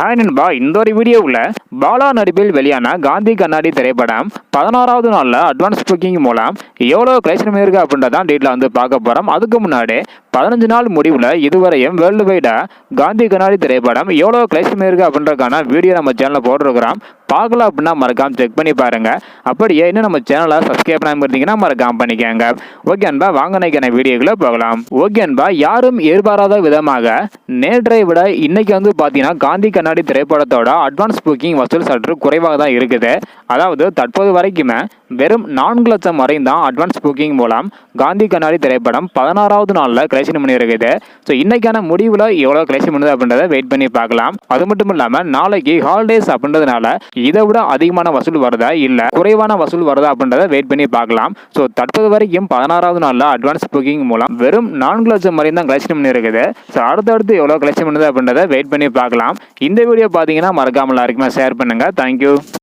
Hi நண்பா இந்த ஒரு வீடியோவில் பாலா நடிப்பில் வெளியான காந்தி கண்ணாடி திரைப்படம் பதினாறாவது நாளில் அட்வான்ஸ் புக்கிங் மூலம் எவ்வளோ கலெக்ஷன் இருக்கு அப்படின்றதான் டீட்டில் வந்து பார்க்க போகிறோம் அதுக்கு முன்னாடி பதினஞ்சு நாள் முடிவில் இதுவரையும் வேர்ல்டு வைடாக காந்தி கண்ணாடி திரைப்படம் எவ்வளோ கலெக்ஷன் இருக்குது அப்படின்றக்கான வீடியோ நம்ம சேனலில் போட்டிருக்கிறோம். பார்க்கலாம் அப்படின்னா மறக்காமல் செக் பண்ணி பாருங்கள் அப்படியே இன்னும் நம்ம சேனலை சப்ஸ்கிரைப் பண்ணாமல் இருந்தீங்கன்னா மறக்காமல் பண்ணிக்கோங்க. ஓகே அன்பா வாங்க நினைக்கிற போகலாம். ஓகே அன்பா யாரும் எதிர்பாராத விதமாக நேற்றை விட இன்னைக்கு வந்து பார்த்தீங்கன்னா காந்தி கண்ணாடி திரைப்படத்தோட அட்வான்ஸ் புக்கிங் வசூல் சற்று குறைவாக தான் இருக்குது. அதாவது தற்போது வரைக்குமே வெறும் நான்கு லட்சம் வரையும் தான் அட்வான்ஸ் புக்கிங் மூலம் காந்தி கண்ணாடி திரைப்படம் பதினாறாவது நாளில் கலெக்ஷன் பண்ணி இருக்குது ஸோ இன்றைக்கான முடிவில் எவ்வளோ கலெக்ஷன் பண்ணுது அப்படின்றத வெயிட் பண்ணி பார்க்கலாம். அது மட்டும் இல்லாமல் நாளைக்கு ஹாலிடேஸ் அப்படின்றதுனால இதை விட அதிகமான வசூல் வருதா இல்லை குறைவான வசூல் வருதா அப்படின்றத வெயிட் பண்ணி பார்க்கலாம். ஸோ தற்போது வரைக்கும் பதினாறாவது நாளில் அட்வான்ஸ் புக்கிங் மூலம் வெறும் நான்கு லட்சம் வரையும் தான் கலெக்ஷன் பண்ணி இருக்குது ஸோ அடுத்தடுத்து எவ்வளோ கலெக்ஷன் பண்ணுது அப்படின்றத வெயிட் பண்ணி பார்க்கலாம். இந்த வீடியோ பார்த்தீங்கன்னா மறக்காமல் எல்லாருக்குமே ஷேர் பண்ணுங்கள் தேங்க்யூ